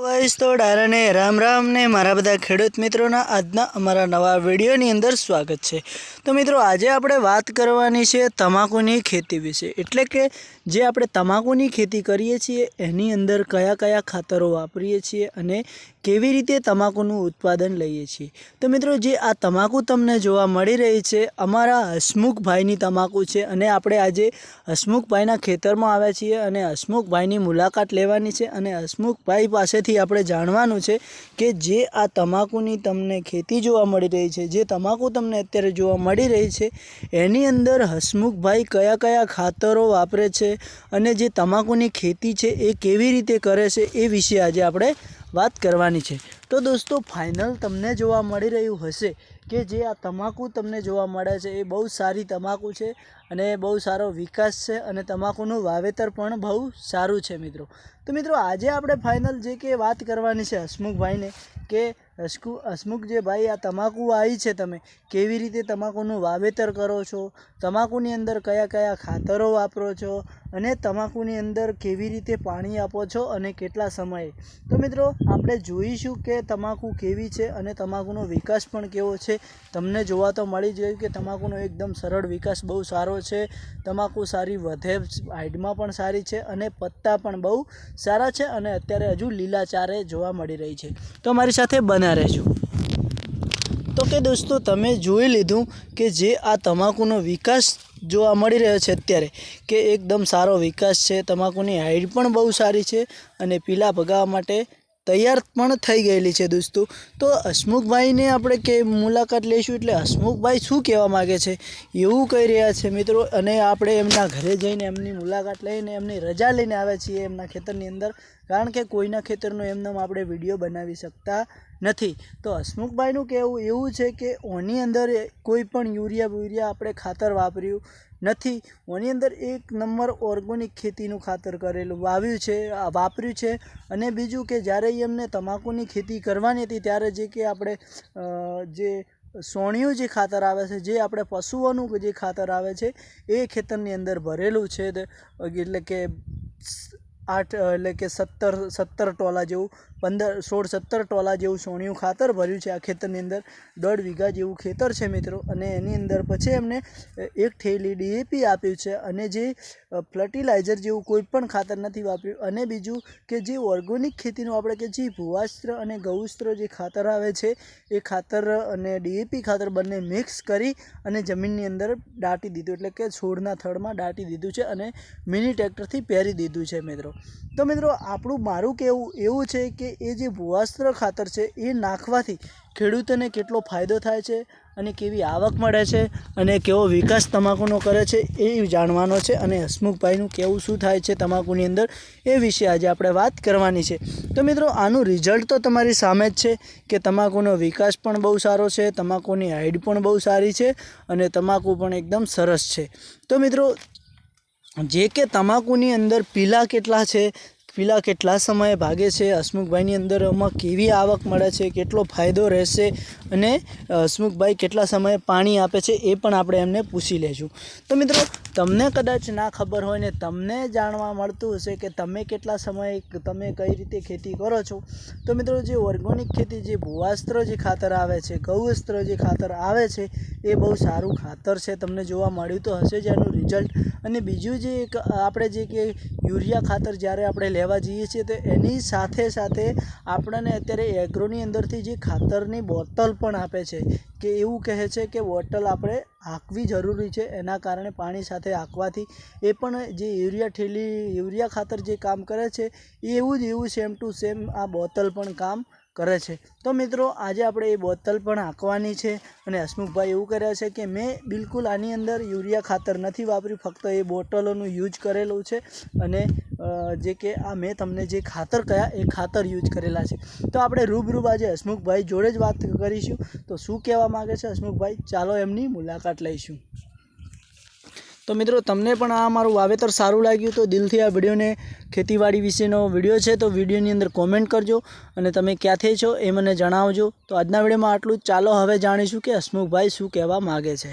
Guys, તો ડારાને રામ રામ ને મારા બધા ખેડૂત મિત્રોના આજના અમારા નવા વિડીયોની અંદર સ્વાગત છે. તો મિત્રો, આજે આપણે વાત કરવાની છે તમાકુની ખેતી વિશે. એટલે કે જે આપણે તમાકુની ખેતી કરીએ છીએ, એની અંદર કયા કયા ખાતરો વાપરીએ છીએ અને કેવી રીતે તમાકુનું ઉત્પાદન લઈએ છીએ? તો મિત્રો, જે આ તમાકુ તમને જોવા મળી રહી છે, અમારા હસમુખભાઈની તમાકુ છે અને આપણે આજે હસમુખભાઈના ખેતરમાં આવ્યા છીએ અને હસમુખભાઈની મુલાકાત લેવાની છે અને હસમુખભાઈ પાસેથી આપણે જાણવાનું છે કે જે આ તમાકુની તમને ખેતી જોવા મળી રહી છે, જે તમાકુ તમને અત્યારે જોવા મળી રહી છે, એની અંદર હસમુખભાઈ કયા કયા ખાતરો વાપરે છે અને જે તમાકુની ખેતી છે એ કેવી રીતે કરે છે એ વિશે આજે આપણે વાત કરવાની છે. તો દોસ્તો ફાઇનલ તમને જોવા મળી રહ્યું હશે કે જે આ તમાકુ તમને જોવા મળે છે, એ બહુ સારી તમાકુ છે અને બહુ સારો વિકાસ છે અને તમાકુનું વાવેતર પણ બહુ સારું છે મિત્રો. તો મિત્રો, આજે આપણે ફાઇનલ જે કે વાત કરવાની છે હસમુખભાઈને કે હસકુ હસમુખ જે ભાઈ, આ તમાકુ આવી છે તમે, કેવી રીતે તમાકુનું વાવેતર કરો છો? તમાકુની અંદર કયા કયા ખાતરો વાપરો છો? અને તમાકુની અંદર કેવી રીતે પાણી આપો છો અને કેટલા સમયે? તો મિત્રો, આપણે જોઈશું કે તમાકુ કેવી છે અને તમાકુનો વિકાસ પણ કેવો છે. તમને જોવા તો મળી ગયું કે તમાકુનો એકદમ સરળ વિકાસ બહુ સારો છે. તમાકુ સારી વધે હાઇટમાં પણ સારી છે અને પત્તા પણ બહુ સારા છે અને અત્યારે હજુ લીલા ચારે જોવા મળી રહી છે. તો મારી સાથે બન્યા રહેજો. તો કે દોસ્તો, તમે જોઈ લીધું કે જે આ તમાકુનો વિકાસ જોવા મળી રહ્યો છે અત્યારે, કે એકદમ સારો વિકાસ છે, તમાકુની હાઇટ પણ બહુ સારી છે અને પીલા ભગાવવા માટે તૈયાર પણ થઈ ગયેલી છે દોસ્તો. તો હસમુખભાઈને આપણે કે મુલાકાત લઈશું એટલે હસમુખભાઈ શું કહેવા માગે છે? એવું કહી રહ્યા છે મિત્રો અને આપણે એમના ઘરે જઈને એમની મુલાકાત લઈને એમની રજા લઈને આવ્યા છીએ એમના ખેતરની અંદર. કારણ કે કોઈના ખેતરનો એમનેમ આપણે વીડિયો બનાવી શકતા નથી. તો હસમુખભાઈનું કહેવું એવું છે કે ઓની અંદર કોઈ પણ યુરિયા બુરિયા આપણે ખાતર વાપર્યું નથી. ઓની અંદર એક નંબર ઓર્ગોનિક ખેતીનું ખાતર કરેલું, વાવ્યું છે વાપર્યું છે. અને બીજું કે જ્યારે એમને તમાકુની ખેતી કરવાની હતી, ત્યારે જે કે આપણે જે સોણિયું જે ખાતર આવે છે, જે આપણે પશુઓનું જે ખાતર આવે છે, એ ખેતરની અંદર ભરેલું છે. એટલે કે આઠ એટલે કે સત્તર સત્તર ટોલા જેવું, પંદર, સોળ, સત્તર ટોલા જેવું સોણિયું ખાતર ભર્યું છે આ ખેતરની અંદર. દોઢ વીઘા જેવું ખેતર છે મિત્રો. અને એની અંદર પછી એમને એક થેલી ડીએપી આપ્યું છે. અને જે ફર્ટિલાઇઝર જેવું કોઈ પણ ખાતર નથી વાપર્યું. અને બીજું કે જે ઓર્ગોનિક ખેતીનું આપણે કે જે ભૂવાસ્ત્ર અને ગૌસ્ત્ર જે ખાતર આવે છે, એ ખાતર અને ડીએપી ખાતર બંને મિક્સ કરી અને જમીનની અંદર દાટી દીધું. એટલે કે છોડના થડમાં દાટી દીધું છે અને મિની ટ્રેક્ટરથી પહેરી દીધું છે મિત્રો. તો મિત્રો, આપણું મારું કહેવું એવું છે કે એ જે ભૂવાસ્ત્ર ખાતર છે, એ નાખવાથી ખેડૂતોને કેટલો ફાયદો થાય છે અને કેવી આવક મળે છે અને કેવો વિકાસ તમાકુનો કરે છે એ જાણવાનો છે અને હસમુખભાઈનું કેવું શું થાય છે તમાકુની અંદર એ વિશે આજે આપણે વાત કરવાની છે. તો મિત્રો, આનું રિઝલ્ટ તો તમારી સામે જ છે કે તમાકુનો વિકાસ પણ બહુ સારો છે, તમાકુની હાઇટ પણ બહુ સારી છે અને તમાકુ પણ એકદમ સરસ છે. તો મિત્રો જે કે તમાકુની અંદર પીલા કેટલા છે, પીલા કેટલા સમયે ભાગે છે, હસમુખભાઈની અંદર આમાં કેવી આવક મળે છે, કેટલો ફાયદો રહેશે અને હસમુખભાઈ કેટલા સમયે પાણી આપે છે એ પણ આપણે એમને પૂછી લેશું. તો મિત્રો તમને કદાચ ના ખબર હોય ને, તમને જાણવા મળતું હશે કે તમે કેટલા સમયે તમે કઈ રીતે ખેતી કરો છો. તો મિત્રો, જે ઓર્ગોનિક ખેતી, જે ભૂવાસ્ત્ર જે ખાતર આવે છે, ગૌવસ્ત્ર જે ખાતર આવે છે, એ બહુ સારું ખાતર છે. તમને જોવા મળ્યું તો હશે જ એનું રિઝલ્ટ અને બીજું જે એક, આપણે જે કે યુરિયા ખાતર જ્યારે આપણે લેવા જઈએ છીએ, તો એની સાથે સાથે આપણને અત્યારે એગ્રોની અંદરથી જે ખાતરની બોટલ પણ આપે છે, કે એવું કહે છે કે બોટલ આપણે હાંકવી જરૂરી છે. એના કારણે પાણી સાથે હાંકવાથી એ પણ જે યુરિયા ઠેલી, યુરિયા ખાતર જે કામ કરે છે, એ એવું જ, એવું સેમ ટુ સેમ આ બોટલ પણ કામ કરે છે. તો મિત્રો, આજે આપણે એ બોટલ પણ આંકવાની છે અને હસમુખભાઈ એવું કર્યા છે કે મેં બિલકુલ આની અંદર યુરિયા ખાતર નથી વાપર્યું, ફક્ત એ બોટલોનું યુઝ કરેલું છે અને જે કે આ મેં તમને જે ખાતર કયા, એ ખાતર યુઝ કરેલા છે. તો આપણે રૂબરૂબ આજે હસમુખભાઈ જોડે જ વાત કરીશું. તો શું કહેવા માગે છે હસમુખભાઈ? ચાલો એમની મુલાકાત લઈશું. તો મિત્રો, તમને પણ આ મારું વાવેતર સારું લાગ્યું તો દિલથી આ વિડીયોને ખેતીવાડી વિશેનો વીડિયો છે તો વિડીયોની અંદર કોમેન્ટ કરજો અને તમે ક્યાંથી છો એ મને જણાવજો. તો આજના વિડીયોમાં આટલું ચાલો, હવે જાણીશું કે હસમુખભાઈ શું કહેવા માગે છે.